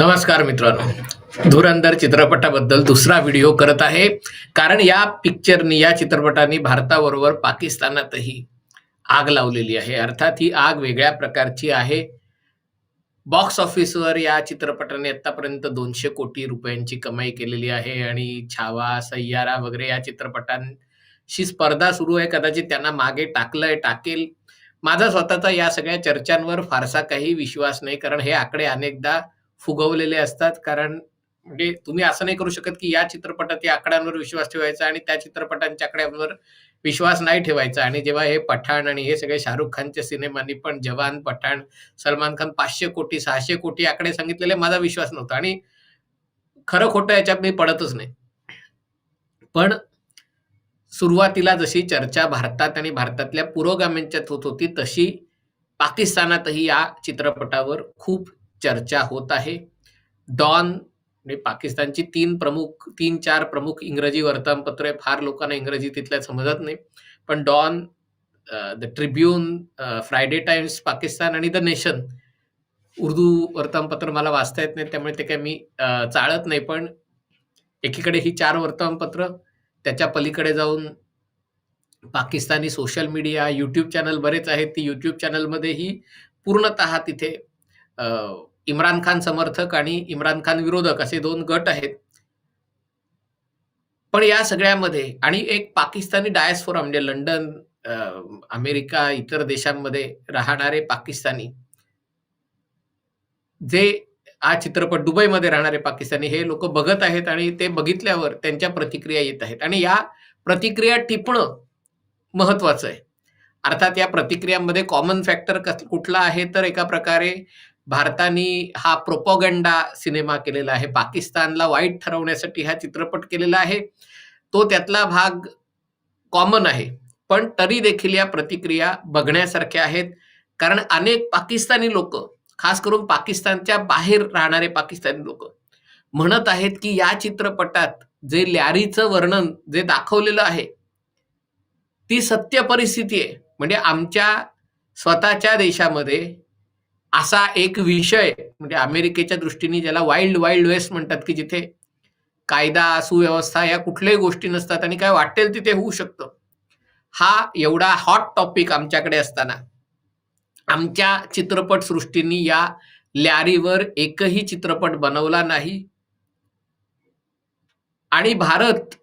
नमस्कार मित्रांनो. धुरंधर चित्रपटाबद्दल दुसरा व्हिडिओ करत आहे. कारण या पिक्चरनी या चित्रपटाने भारताबरोबर पाकिस्तानातही आग लावलेली आहे. अर्थात ही आग वेगळ्या प्रकारची आहे. बॉक्स ऑफिसवर या चित्रपटाने आतापर्यंत दोनशे कोटी रुपयांची कमाई केलेली आहे आणि छावा सय्यारा वगैरे या चित्रपटांशी स्पर्धा सुरू आहे. कदाचित त्यांना मागे टाकलंय टाकेल. माझा स्वतःचा या सगळ्या चर्चांवर फारसा काही विश्वास नाही. कारण हे आकडे अनेकदा फुगवलेले असतात. कारण म्हणजे तुम्ही असं नाही करू शकत की या चित्रपटात या आकड्यांवर विश्वास ठेवायचा आणि त्या चित्रपटांच्या आकड्यांवर विश्वास नाही ठेवायचा. आणि जेव्हा हे पठाण आणि हे सगळे शाहरुख खानच्या सिनेमांनी पण जवान पठाण सलमान खान पाचशे कोटी सहाशे कोटी आकडे सांगितलेले माझा विश्वास नव्हता. आणि खरं खोटं याच्यात मी पडतच नाही. पण सुरुवातीला जशी चर्चा भारतात आणि भारतातल्या पुरोगामींच्यात होत होती तशी पाकिस्तानातही या चित्रपटावर खूप चर्चा होत आहे. डॉन म्हणजे पाकिस्तानची तीन प्रमुख तीन चार प्रमुख इंग्रजी वर्तमानपत्रे फार लोकांना इंग्रजी तिथल्या समजत नाही. पण Dawn the Tribune Friday Times Pakistan आणि द नेशन उर्दू वर्तमानपत्र मला वाचता येत नाही. त्यामुळे ते काय मी चाळत नाही. पण एकीकडे ही चार वर्तमानपत्र त्याच्या पलीकडे जाऊन Pakistani social media YouTube channel बरेच आहेत. ती यूट्यूब चॅनलमध्येही पूर्णतः तिथे इम्रान खान समर्थक आणि इम्रान खान विरोधक असे दोन गट आहेत. पण या सगळ्यामध्ये आणि एक पाकिस्तानी डायस्फोरा म्हणजे लंडन अमेरिका इतर देशांमध्ये राहणारे पाकिस्तानी जे हा चित्रपट दुबईमध्ये राहणारे पाकिस्तानी हे लोक बघत आहेत आणि ते बघितल्यावर त्यांच्या प्रतिक्रिया येत आहेत. आणि या प्रतिक्रिया टिपणं महत्वाचं आहे. अर्थात या प्रतिक्रियांमध्ये कॉमन फॅक्टर कुठला आहे? तर एका प्रकारे भारताने हा प्रोपोगंडा सिनेमा केलेला आहे. पाकिस्तानला वाईट ठरवण्यासाठी हा चित्रपट केलेला आहे. तो त्यातला भाग कॉमन आहे. पण तरी देखील या प्रतिक्रिया बघण्यासारख्या आहेत. कारण अनेक पाकिस्तानी लोक खास करून पाकिस्तानच्या बाहेर राहणारे पाकिस्तानी लोक म्हणत आहेत की या चित्रपटात जे लॅरीचं वर्णन जे दाखवलेलं आहे ती सत्य परिस्थिती आहे. म्हणजे आमच्या स्वतःच्या देशामध्ये असा एक विषय म्हणजे अमेरिकेच्या दृष्टीने ज्याला वाईल्ड वाईल्ड वेस्ट म्हणतात की जिथे कायदा सुव्यवस्था या कुठल्याही गोष्टी नसतात आणि काय वाटेल तिथे होऊ शकतं. हा एवढा हॉट टॉपिक आमच्याकडे असताना आमच्या चित्रपट सृष्टीनी या लॅरीवर एकही चित्रपट बनवला नाही. आणि भारत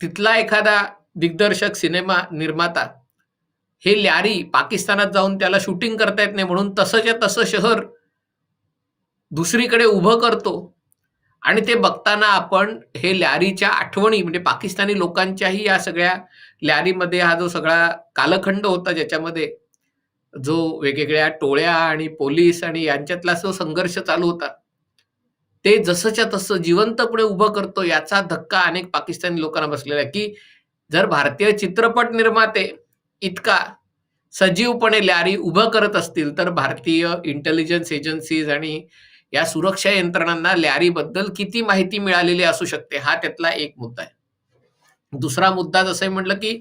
तिथला एखादा दिग्दर्शक सिनेमा निर्माता हे लॅरी पाकिस्तानात जाऊन त्याला शूटिंग करता येत नाही म्हणून तसंच्या तसं शहर दुसरीकडे उभं करतो. आणि ते बघताना आपण हे लॅरीच्या आठवणी म्हणजे पाकिस्तानी लोकांच्याही या सगळ्या लॅरीमध्ये हा जो सगळा कालखंड होता ज्याच्यामध्ये जो वेगवेगळ्या टोळ्या आणि पोलीस आणि यांच्यातला जो संघर्ष चालू होता ते जसंच्या तसं जिवंतपणे उभं करतो याचा धक्का अनेक पाकिस्तानी लोकांना बसलेला आहे. की जर भारतीय चित्रपट निर्माते इतका सजीवपणे लॅरी उभं करत असतील तर भारतीय इंटेलिजन्स एजन्सीज आणि या सुरक्षा यंत्रणांना लॅरीबद्दल किती माहिती मिळालेली असू शकते हा त्यातला एक मुद्दा आहे. दुसरा मुद्दा जसं म्हटलं की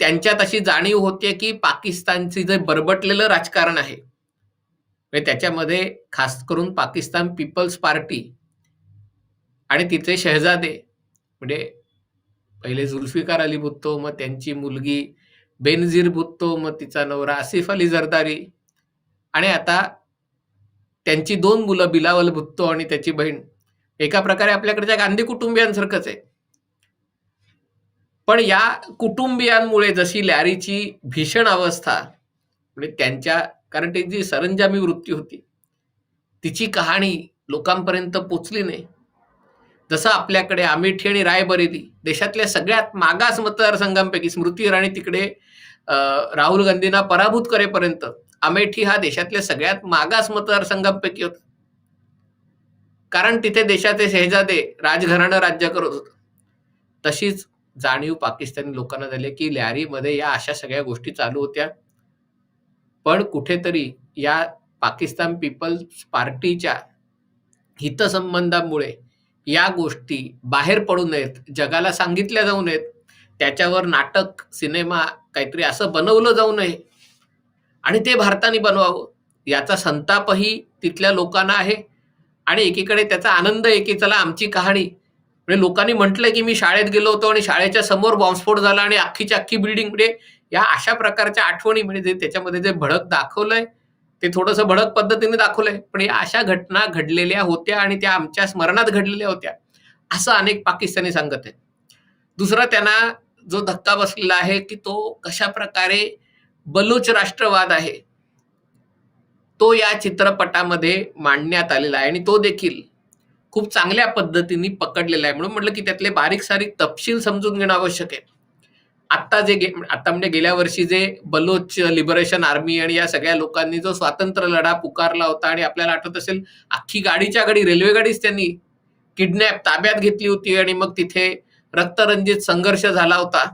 त्यांच्यात अशी जाणीव होते की पाकिस्तानची जे बरबटलेलं राजकारण आहे म्हणजे त्याच्यामध्ये खास करून पाकिस्तान पीपल्स पार्टी आणि तिचे शहजादे म्हणजे पहिले जुल्फिकार अली भुत्तो मग त्यांची मुलगी बेनझीर भुत्तो मग तिचा नवरा आसिफ अली जरदारी. आणि आता त्यांची दोन मुलं बिलावल भुत्तो आणि त्याची बहीण. एका प्रकारे आपल्याकडच्या गांधी कुटुंबियांसारखंच आहे. पण या कुटुंबियांमुळे जशी लॅरीची भीषण अवस्था म्हणजे त्यांच्या कारण ती जी सरंजामी वृत्ती होती. तिची कहाणी लोकांपर्यंत पोचली नाही. जसं आपल्याकडे अमेठी आणि रायबरेली देशातल्या सगळ्यात मागास मतदारसंघांपैकी स्मृती इराणी तिकडे राहुल गांधींना पराभूत करेपर्यंत अमेठी हा देशातल्या सगळ्यात मागास मतदारसंघांपैकी होता. कारण तिथे देशाचे शहजादे राजघराणं राज्य करत होतं. तशीच जाणीव पाकिस्तानी लोकांना झाली की लॅरीमध्ये या अशा सगळ्या गोष्टी चालू होत्या. पण कुठेतरी या पाकिस्तान पीपल्स पार्टीच्या हितसंबंधामुळे या गोष्टी बाहेर पडू नयेत जगाला सांगितल्या जाऊ नयेत. त्याच्यावर नाटक सिनेमा काहीतरी असं बनवलं जाऊ नये. आणि ते भारताने बनवावं. याचा संतापही तिथल्या लोकांना आहे. आणि एकीकडे त्याचा आनंद आहे की चला आमची कहाणी. म्हणजे लोकांनी म्हटलंय की मी शाळेत गेलो होतो आणि शाळेच्या समोर बॉम्बस्फोट झाला आणि अख्खीच्या अख्खी बिल्डिंग म्हणजे या अशा प्रकारच्या आठवणी म्हणजे जे त्याच्यामध्ये जे भडक दाखवलंय ते थोडंसं भडक पद्धतीने दाखवलंय. पण या अशा घटना घडलेल्या होत्या आणि त्या आमच्या स्मरणात घडलेल्या होत्या. असं अनेक पाकिस्तानी सांगत आहेत. दुसरं त्यांना जो धक्का बसलेला आहे की तो कशा प्रकारे बलूच राष्ट्रवाद आहे तो या चित्रपटामध्ये मांडण्यात आलेला आहे. आणि तो देखील खूप चांगल्या पद्धतीने पकडलेला आहे. म्हणून म्हटलं की त्यातले बारीक सारीक तपशील समजून घेणं आवश्यक आहे. आत्ता जे गे आता म्हणजे गेल्या वर्षी जे बलोच लिबरेशन आर्मी आणि या सगळ्या लोकांनी जो स्वातंत्र्य लढा पुकारला होता आणि आपल्याला आठवत असेल अख्खी गाडीच्या गाडी रेल्वे गाडीच त्यांनी किडनॅप ताब्यात घेतली होती आणि मग तिथे रक्तरंजित संघर्ष झाला होता.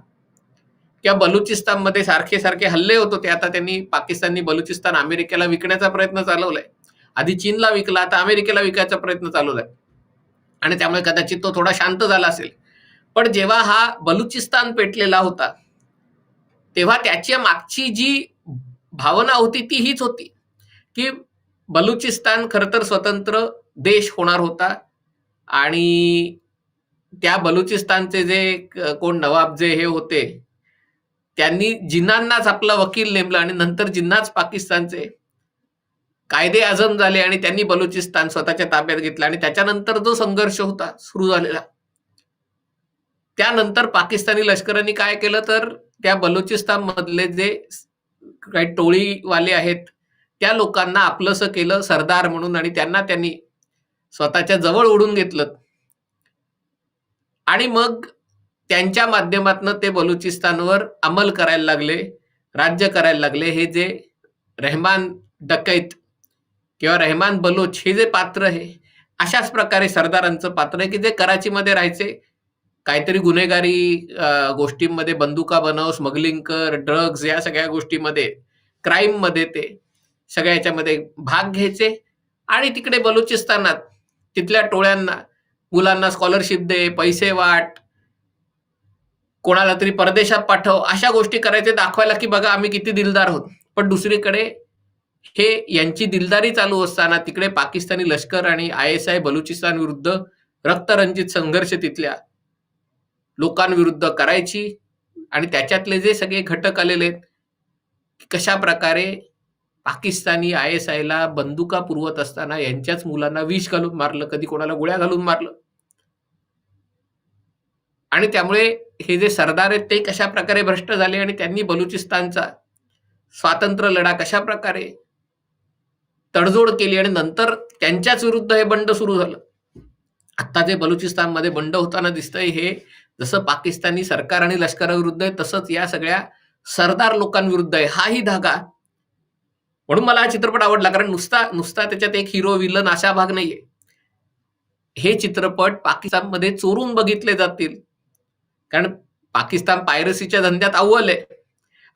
किंवा बलुचिस्तानमध्ये सारखे सारखे हल्ले होत होते. आता त्यांनी पाकिस्ताननी बलुचिस्तान अमेरिकेला विकण्याचा प्रयत्न चालवलाय. आधी चीनला विकला आता अमेरिकेला विकायचा प्रयत्न चालवलाय. आणि त्यामुळे कदाचित तो थोडा शांत झाला असेल. पण जेव्हा हा बलुचिस्तान पेटलेला होता तेव्हा त्याच्या मागची जी भावना होती ती हीच होती की बलुचिस्तान खरं तर स्वतंत्र देश होणार होता. आणि त्या बलुचिस्तानचे जे कोण नवाब जे हे होते त्यांनी जिन्नांनाच आपला वकील नेमला आणि नंतर जिन्नाच पाकिस्तानचे कायदे आजम झाले आणि त्यांनी बलुचिस्तान स्वतःच्या ताब्यात घेतलं आणि त्याच्यानंतर जो संघर्ष होता सुरू झालेला. त्यानंतर पाकिस्तानी लष्करांनी काय केलं तर त्या बलुचिस्तान मधले जे काही टोळीवाले आहेत त्या लोकांना आपलंसं केलं सरदार म्हणून आणि त्यांना त्यांनी स्वतःच्या जवळ ओढून घेतलं. आणि मग त्यांच्या माध्यमातनं ते बलुचिस्तानवर अंमल करायला लागले राज्य करायला लागले. हे जे रहमान डकैत किंवा रहमान बलोच हे जे पात्र आहे अशाच प्रकारे सरदारांचं पात्र आहे की जे कराचीमध्ये राहायचे. काहीतरी गुन्हेगारी गोष्टींमध्ये बंदुका बनव स्मगलिंग कर ड्रग्ज या सगळ्या गोष्टीमध्ये क्राईममध्ये ते सगळ्या याच्यामध्ये भाग घ्यायचे. आणि तिकडे बलुचिस्तानात तिथल्या टोळ्यांना मुलांना स्कॉलरशिप दे पैसे वाट कोणाला तरी परदेशात पाठव अशा गोष्टी करायचे दाखवायला की बघा आम्ही किती दिलदार आहोत. पण दुसरीकडे हे यांची दिलदारी चालू असताना तिकडे पाकिस्तानी लष्कर आणि आय एस आय बलुचिस्तान विरुद्ध रक्तरंजित संघर्ष तिथल्या लोकांविरुद्ध करायची आणि त्याच्यातले जे सगळे घटक आलेले आहेत कशा प्रकारे पाकिस्तानी आय एस आयला बंदुका पुरवत असताना यांच्याच मुलांना विष घालून मारलं कधी कोणाला गोळ्या घालून मारलं. आणि त्यामुळे हे जे सरदार आहेत ते कशा प्रकारे भ्रष्ट झाले आणि त्यांनी बलुचिस्तानचा स्वातंत्र्य लढा कशा प्रकारे तडजोड केली आणि नंतर त्यांच्याच विरुद्ध हे बंड सुरू झालं. आता जे बलुचिस्तानमध्ये बंड होताना दिसतंय हे जसं पाकिस्तानी सरकार आणि लष्कराविरुद्ध आहे तसंच या सगळ्या सरदार लोकांविरुद्ध आहे. हाही धागा म्हणून मला हा चित्रपट आवडला कारण नुसता नुसता त्याच्यात एक हिरो विलन अशा भाग नाहीये. हे चित्रपट पाकिस्तानमध्ये चोरून बघितले जातील. कारण पाकिस्तान पायरसीच्या धंद्यात अव्वल आहे.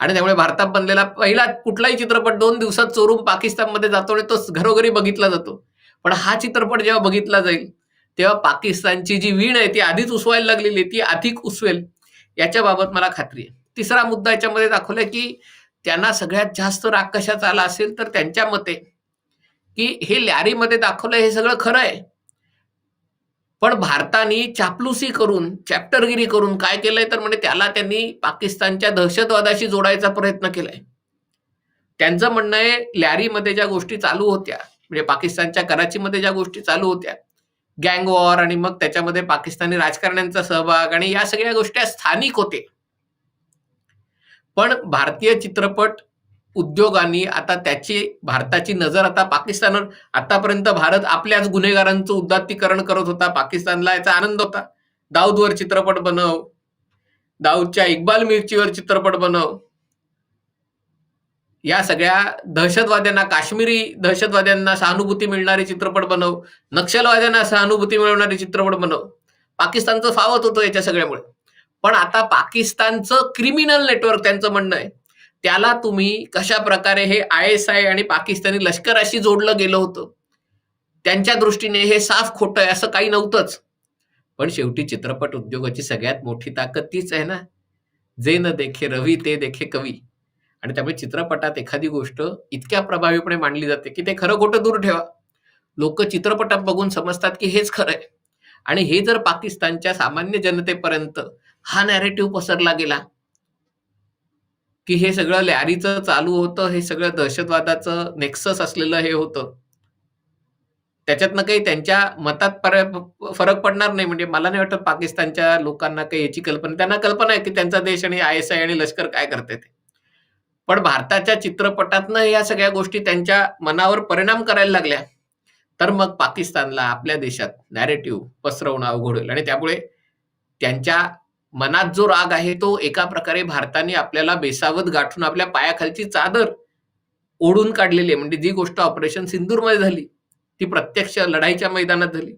आणि त्यामुळे भारतात बनलेला पहिला कुठलाही चित्रपट दोन दिवसात चोरून पाकिस्तानमध्ये जातो आणि तो घरोघरी बघितला जातो. पण हा चित्रपट जेव्हा बघितला जाईल तेव्हा पाकिस्तानची जी वीण आहे ती आधीच उसवायला लागलेली आहे ती अधिक उसवेल. याच्या बाबत मला खात्री आहे. तिसरा मुद्दा याच्यामध्ये दाखवलाय की त्यांना सगळ्यात जास्त राग कशाचा आला असेल तर त्यांच्या मते की हे लॅरीमध्ये दाखवलं हे सगळं खरं आहे. पण भारताने चापलुसी करून चॅप्टरगिरी करून काय केलंय तर म्हणजे त्याला त्यांनी पाकिस्तानच्या दहशतवादाशी जोडायचा प्रयत्न केलाय. त्यांचं म्हणणं आहे लॅरीमध्ये ज्या गोष्टी चालू होत्या म्हणजे पाकिस्तानच्या कराचीमध्ये ज्या गोष्टी चालू होत्या गँग वॉर आणि मग त्याच्यामध्ये पाकिस्तानी राजकारण्यांचा सहभाग आणि या सगळ्या गोष्टी स्थानिक होते. पण भारतीय चित्रपट उद्योगांनी आता त्याची भारताची नजर आता पाकिस्तानवर आतापर्यंत भारत आपल्याच गुन्हेगारांचं उदात्तीकरण करत होता पाकिस्तानला याचा आनंद होता. दाऊदवर चित्रपट बनव दाऊदच्या इक्बाल मिरचीवर चित्रपट बनव. या सगळ्या दहशतवाद्यांना काश्मीरी दहशतवाद्यांना सहानुभूती मिळणारे चित्रपट बनव नक्षलवाद्यांना सहानुभूती मिळवणारे चित्रपट बनव. पाकिस्तानचं फावत होतं याच्या सगळ्यामुळे. पण आता पाकिस्तानचं क्रिमिनल नेटवर्क त्यांचं म्हणणं आहे. त्याला तुम्ही कशा प्रकारे हे आय एस आय आणि पाकिस्तानी लष्कराशी जोडलं गेलं होतं त्यांच्या दृष्टीने हे साफ खोटं आहे असं काही नव्हतंच. पण शेवटी चित्रपट उद्योगाची सगळ्यात मोठी ताकद तीच आहे ना. जे न देखे रवी ते देखे कवी. आणि त्यामुळे चित्रपटात एखादी गोष्ट इतक्या प्रभावीपणे मांडली जाते की ते खरं खोटं दूर ठेवा. लोक चित्रपटात बघून समजतात की हेच खरं आहे. आणि हे जर पाकिस्तानच्या सामान्य जनतेपर्यंत हा नॅरेटिव्ह पसरला गेला. की हे सगळं लॅरीचं चालू होतं हे सगळं दहशतवादाचं नेक्सस असलेलं हे होतं. त्याच्यातनं काही त्यांच्या मतात पर- फरक पडणार नाही. म्हणजे मला नाही वाटत पाकिस्तानच्या लोकांना काही याची कल्पना त्यांना कल्पना आहे की त्यांचा देश आणि आय एस आय आणि लष्कर काय करते ते. पण भारताच्या चित्रपटातनं या सगळ्या गोष्टी त्यांच्या मनावर परिणाम करायला लागल्या. तर मग पाकिस्तानला आपल्या देशात नॅरेटिव्ह पसरवणं अवघड होईल. आणि त्यामुळे त्यांच्या मनात जो राग आहे तो एका प्रकारे भारताने आपल्याला बेसावत गाठून आपल्या पायाखालची चादर ओढून काढलेली आहे. म्हणजे जी गोष्ट ऑपरेशन सिंदूरमध्ये झाली ती प्रत्यक्ष लढाईच्या मैदानात झाली.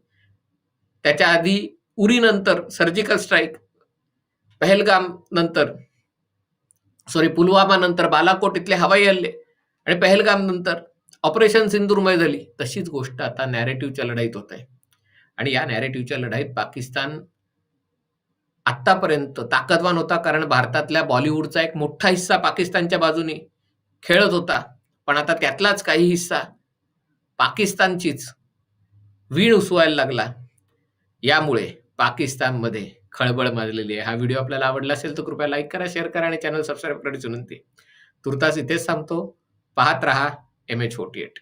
त्याच्या आधी उरीनंतर सर्जिकल स्ट्राईक पहलगाम नंतर सॉरी पुलवामा नंतर बालाकोट इथले हवाई हल्ले आणि पहलगाम नंतर ऑपरेशन सिंदूरमध्ये झाली. तशीच गोष्ट आता नॅरेटिव्हच्या लढाईत होत आहे. आणि या नॅरेटिव्हच्या लढाईत पाकिस्तान आत्तापर्यंत ताकदवान होता कारण भारतातल्या बॉलिवूडचा एक मोठा हिस्सा पाकिस्तानच्या बाजूने खेळत होता. पण आता त्यातलाच काही हिस्सा पाकिस्तानचीच वीण उसवायला लागला. यामुळे पाकिस्तानमध्ये खळबळ माजलेली आहे. हा व्हिडिओ आपल्याला आवडला असेल तर कृपया लाईक करा शेअर करा आणि चॅनल सबस्क्राईब करण्याची विनंती. तुर्तास इथेच थांबतो. पाहत रहा एम एच फोर्टी एट